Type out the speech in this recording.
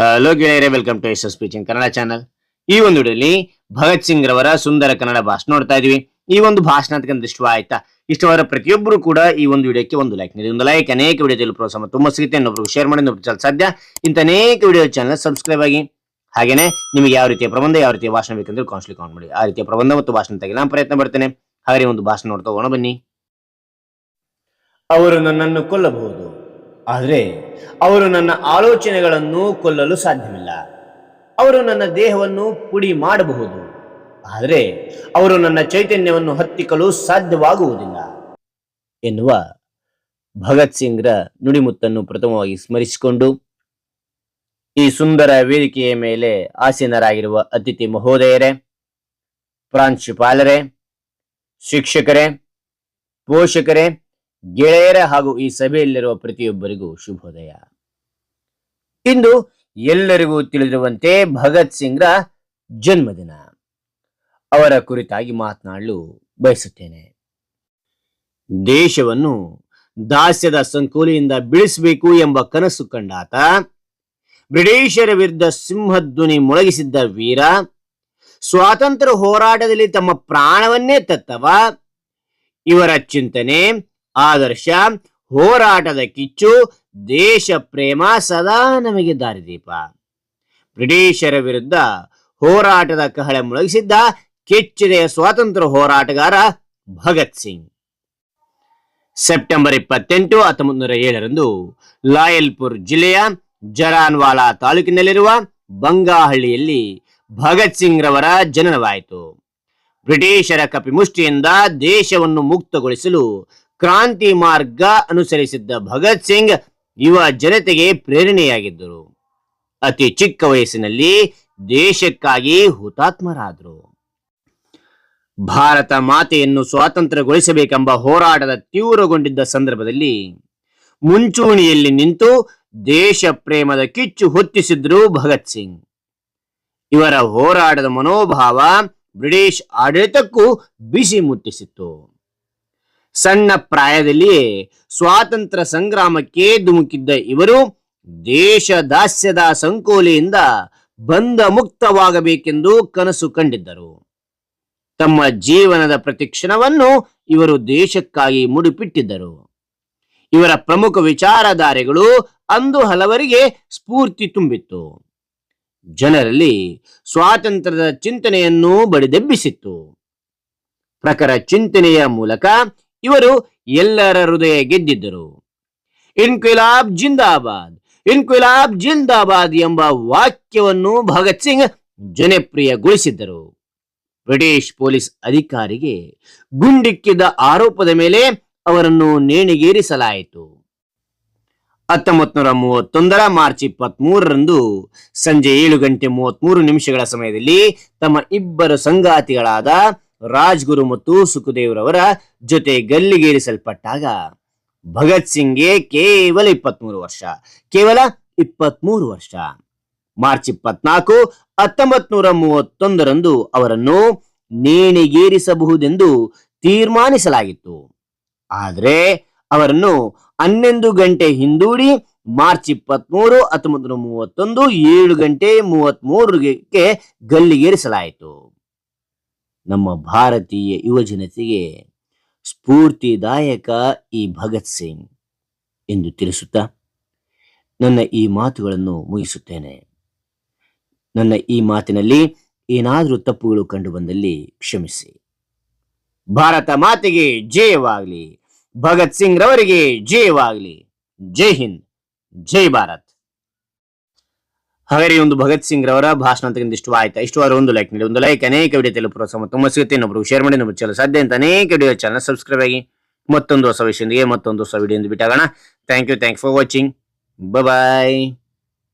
Hello ಗೆಳೆಯರೆ welcome to S S Kannada channel ಈ ಒಂದು ವಿಡಿಯೋಲಿ ಭಗತ್ ಸಿಂಗ್ ರವರ ಸುಂದರ ಕನ್ನಡ ಭಾಷಣ ನೋಡ್ತಾ ಇದೀವಿ. ಈ ಒಂದು ಭಾಷಣ ಅಂತಕ್ಕಂಥ ಇಷ್ಟ ಆಯ್ತಾ? ಇಷ್ಟವಾದ ಪ್ರತಿಯೊಬ್ಬರು ಕೂಡ ಈ ಒಂದು ವಿಡಿಯೋಕ್ಕೆ ಒಂದು ಲೈಕ್ ನೀಡಿ, ಒಂದು ಲೈಕ್ ಅನೇಕ ವಿಡಿಯೋದಲ್ಲಿ ಪ್ರೋತ್ಸಾಹ ತುಂಬ ಸಿಗುತ್ತೆ ಇನ್ನೊಬ್ರು ಶೇರ್ ಮಾಡಿ ಇನ್ನೊಬ್ರು ಸಾಧ್ಯ. ಇಂಥ ಅನೇಕ ವಿಡಿಯೋ ಚಾನಲ್ ಸಬ್ಸ್ಕ್ರೈಬ್ ಆಗಿ, ಹಾಗೇನೆ ನಿಮಗೆ ಯಾವ ರೀತಿಯ ಪ್ರಬಂಧ, ಯಾವ ರೀತಿಯ ಭಾಷಣ ಬೇಕಂದ್ರೆ ಕಾನ್ಸ್ಟ್ಲಿ ಕೌಂಟ್ ಮಾಡಿ. ಆ ರೀತಿಯ ಪ್ರಬಂಧ ಮತ್ತು ಭಾಷಣ ತೆಗೆ ನಾನು ಪ್ರಯತ್ನ ಪಡ್ತೇನೆ. ಹಾಗೆ ಒಂದು ಭಾಷಣ ನೋಡ್ತಾ ಹೋಗೋಣ ಬನ್ನಿ. ಅವರು ನನ್ನನ್ನು ಕೊಲ್ಲಬಹುದು. ಆದರೆ ಅವರು ನನ್ನ ಆಲೋಚನೆಗಳನ್ನು ಕೊಲ್ಲಲು ಸಾಧ್ಯವಿಲ್ಲ. ಅವರು ನನ್ನ ದೇಹವನ್ನು ಪುಡಿ ಮಾಡಬಹುದು. ಆದರೆ ಅವರು ನನ್ನ ಚೈತನ್ಯವನ್ನು ಹತ್ತಿಕ್ಕಲು ಸಾಧ್ಯವಾಗುವುದಿಲ್ಲ ಎನ್ನುವ ಭಗತ್ ಸಿಂಗ್ರ ನುಡಿಮುತ್ತನ್ನು ಪ್ರಥಮವಾಗಿ ಸ್ಮರಿಸಿಕೊಂಡು, ಈ ಸುಂದರ ವೇದಿಕೆಯ ಮೇಲೆ ಆಸೀನರಾಗಿರುವ ಅತಿಥಿ ಮಹೋದಯರೇ, ಪ್ರಾಂಶುಪಾಲರೇ, ಶಿಕ್ಷಕರೇ, ಪೋಷಕರೇ ಗೆಳೆಯರ ಹಾಗೂ ಈ ಸಭೆಯಲ್ಲಿರುವ ಪ್ರತಿಯೊಬ್ಬರಿಗೂ ಶುಭೋದಯ. ಇಂದು ಎಲ್ಲರಿಗೂ ತಿಳಿದಿರುವಂತೆ ಭಗತ್ ಸಿಂಗ್ರ ಜನ್ಮದಿನ. ಅವರ ಕುರಿತಾಗಿ ಮಾತನಾಡಲು ಬಯಸುತ್ತೇನೆ. ದೇಶವನ್ನು ದಾಸ್ಯದ ಸಂಕೋಲೆಯಿಂದ ಬಿಡಿಸಬೇಕು ಎಂಬ ಕನಸು ಕಂಡಾತ, ಬ್ರಿಟಿಷರ ವಿರುದ್ಧ ಸಿಂಹಧ್ವನಿ ಮೊಳಗಿಸಿದ್ದ ವೀರ, ಸ್ವಾತಂತ್ರ್ಯ ಹೋರಾಟದಲ್ಲಿ ತಮ್ಮ ಪ್ರಾಣವನ್ನೇ ತತ್ತವ, ಇವರ ಚಿಂತನೆ ಆದರ್ಶ ಹೋರಾಟದ ಕಿಚ್ಚು ದೇಶ ಪ್ರೇಮ ಸದಾ ನಮಗೆ ದಾರಿದೀಪ. ಬ್ರಿಟಿಷರ ವಿರುದ್ಧ ಹೋರಾಟದ ಕಹಳೆ ಮುಳುಗಿಸಿದ್ದ ಕೆಚ್ಚೆದೆಯ ಸ್ವಾತಂತ್ರ್ಯ ಹೋರಾಟಗಾರ ಭಗತ್ ಸಿಂಗ್. ಸೆಪ್ಟೆಂಬರ್ ಇಪ್ಪತ್ತೆಂಟು ಹತ್ತೊಂಬತ್ತು ನೂರ ಏಳರಂದು ಲಾಯಲ್ಪುರ್ ಜಿಲ್ಲೆಯ ಜರಾನ್ವಾಲಾ ತಾಲೂಕಿನಲ್ಲಿರುವ ಬಂಗಾಹಳ್ಳಿಯಲ್ಲಿ ಭಗತ್ ಸಿಂಗ್ ರವರ ಜನನವಾಯಿತು. ಬ್ರಿಟಿಷರ ಕಪಿಮುಷ್ಟಿಯಿಂದ ದೇಶವನ್ನು ಮುಕ್ತಗೊಳಿಸಲು ಕ್ರಾಂತಿ ಮಾರ್ಗ ಅನುಸರಿಸಿದ್ದ ಭಗತ್ ಸಿಂಗ್ ಯುವ ಜನತೆಗೆ ಪ್ರೇರಣೆಯಾಗಿದ್ದರು. ಅತಿ ಚಿಕ್ಕ ವಯಸ್ಸಿನಲ್ಲಿ ದೇಶಕ್ಕಾಗಿ ಹುತಾತ್ಮರಾದರು. ಭಾರತ ಮಾತೆಯನ್ನು ಸ್ವಾತಂತ್ರ್ಯಗೊಳಿಸಬೇಕೆಂಬ ಹೋರಾಟದ ತೀವ್ರಗೊಂಡಿದ್ದ ಸಂದರ್ಭದಲ್ಲಿ ಮುಂಚೂಣಿಯಲ್ಲಿ ನಿಂತು ದೇಶ ಪ್ರೇಮದ ಕಿಚ್ಚು ಹೊತ್ತಿಸಿದ್ರು ಭಗತ್ ಸಿಂಗ್. ಇವರ ಹೋರಾಟದ ಮನೋಭಾವ ಬ್ರಿಟಿಷ್ ಆಡಳಿತಕ್ಕೂ ಬಿಸಿ ಮುಟ್ಟಿಸಿತ್ತು. ಸಣ್ಣ ಪ್ರಾಯದಲ್ಲಿ ಸ್ವಾತಂತ್ರ್ಯ ಸಂಗ್ರಾಮಕ್ಕೆ ಧುಮುಕಿದ್ದ ಇವರು ದೇಶ ದಾಸ್ಯದ ಸಂಕೋಲೆಯಿಂದ ಬಂಧ ಮುಕ್ತವಾಗಬೇಕೆಂದು ಕನಸು ಕಂಡಿದ್ದರು. ತಮ್ಮ ಜೀವನದ ಪ್ರತಿಕ್ಷಣವನ್ನು ಇವರು ದೇಶಕ್ಕಾಗಿ ಮುಡಿಪಿಟ್ಟಿದ್ದರು. ಇವರ ಪ್ರಮುಖ ವಿಚಾರಧಾರೆಗಳು ಅಂದು ಹಲವರಿಗೆ ಸ್ಫೂರ್ತಿ ತುಂಬಿತ್ತು. ಜನರಲ್ಲಿ ಸ್ವಾತಂತ್ರ್ಯದ ಚಿಂತನೆಯನ್ನು ಬಡಿದೆಬ್ಬಿಸಿತ್ತು. ಪ್ರಖರ ಚಿಂತನೆಯ ಮೂಲಕ ಇವರು ಎಲ್ಲರ ಹೃದಯ ಗೆದ್ದಿದ್ದರು. ಇನ್ಕ್ವಿಲಾಬ್ ಜಿಂದಾಬಾದ್ ಇನ್ಕ್ವಿಲಾಬ್ ಜಿಂದಾಬಾದ್ ಎಂಬ ವಾಕ್ಯವನ್ನು ಭಗತ್ ಸಿಂಗ್ ಜನಪ್ರಿಯಗೊಳಿಸಿದ್ದರು. ಬ್ರಿಟಿಷ್ ಪೊಲೀಸ್ ಅಧಿಕಾರಿಗೆ ಗುಂಡಿಕ್ಕಿದ ಆರೋಪದ ಮೇಲೆ ಅವರನ್ನು ನೇಣಿಗೇರಿಸಲಾಯಿತು. ಹತ್ತೊಂಬತ್ತು ನೂರ ಮೂವತ್ತೊಂದರ ಮಾರ್ಚ್ ಇಪ್ಪತ್ತ್ ಮೂರರಂದು ಸಂಜೆ ಏಳು ಗಂಟೆ ಮೂವತ್ಮೂರು ನಿಮಿಷಗಳ ಸಮಯದಲ್ಲಿ ತಮ್ಮ ಇಬ್ಬರು ಸಂಗಾತಿಗಳಾದ ರಾಜ್ಗುರು ಮತ್ತು ಸುಖದೇವ್ರವರ ಜೊತೆ ಗಲ್ಲಿಗೇರಿಸಲ್ಪಟ್ಟಾಗ ಭಗತ್ ಸಿಂಗ್ಗೆ ಕೇವಲ ಇಪ್ಪತ್ಮೂರು ವರ್ಷ, ಕೇವಲ ಇಪ್ಪತ್ಮೂರು ವರ್ಷ. ಮಾರ್ಚ್ ಇಪ್ಪತ್ನಾಲ್ಕು ಹತ್ತೊಂಬತ್ ನೂರ ಮೂವತ್ತೊಂದರಂದು ಅವರನ್ನು ನೇಣಿಗೇರಿಸಬಹುದೆಂದು ತೀರ್ಮಾನಿಸಲಾಗಿತ್ತು. ಆದರೆ ಅವರನ್ನು ಹನ್ನೊಂದು ಗಂಟೆ ಹಿಂದೂಡಿ ಮಾರ್ಚ್ ಇಪ್ಪತ್ಮೂರು ಹತ್ತೊಂಬತ್ತು ನೂರ ಮೂವತ್ತೊಂದು, ಏಳು ಗಂಟೆ ಮೂವತ್ತ್ ಮೂರಕ್ಕೆ ಗಲ್ಲಿಗೇರಿಸಲಾಯಿತು. ನಮ್ಮ ಭಾರತೀಯ ಯುವ ಜನತೆಗೆ ಸ್ಫೂರ್ತಿದಾಯಕ ಈ ಭಗತ್ ಸಿಂಗ್ ಎಂದು ತಿಳಿಸುತ್ತಾ ನನ್ನ ಈ ಮಾತುಗಳನ್ನು ಮುಗಿಸುತ್ತೇನೆ. ನನ್ನ ಈ ಮಾತಿನಲ್ಲಿ ಏನಾದರೂ ತಪ್ಪುಗಳು ಕಂಡು ಬಂದಲ್ಲಿ ಕ್ಷಮಿಸಿ. ಭಾರತ ಮಾತೆಗೆ ಜಯವಾಗಲಿ. ಭಗತ್ ಸಿಂಗ್ ರವರಿಗೆ ಜಯವಾಗಲಿ. ಜೈ ಹಿಂದ್. ಜೈ ಭಾರತ್. ಹಾಗಾದ್ರೆ ಒಂದು ಭಗತ್ ಸಿಂಗ್ ರವರ ಭಾಷಣ ಅಂತ ಇಷ್ಟು ಆಯ್ತಾ ಇಷ್ಟವಾದ ಒಂದು ಲೈಕ್ ನೀಡಿ. ಒಂದು ಲೈಕ್ ಅನೇಕ ವಿಡಿಯೋ ತೆಲು ಪ್ರೋತ್ಸಾಹ ತುಂಬ ಸಿಗುತ್ತೆ. ಇನ್ನೊಬ್ರು ಶೇರ್ ಮಾಡಿ ನಮ್ಮ ಚಾನಲ್ ಸಾಧ್ಯ ಅಂತ ಅನೇಕ ವಿಡಿಯೋ ಚಾನಲ್ ಸಬ್ಸ್ಕ್ರೈಬ್ ಆಗಿ ಮತ್ತೊಂದು ಹೊಸ ವಿಷಯದೊಂದಿಗೆ ಮತ್ತೊಂದು ಹೊಸ video ಬಿಟ್ಟಾಗೋಣ thank you thank for watching bye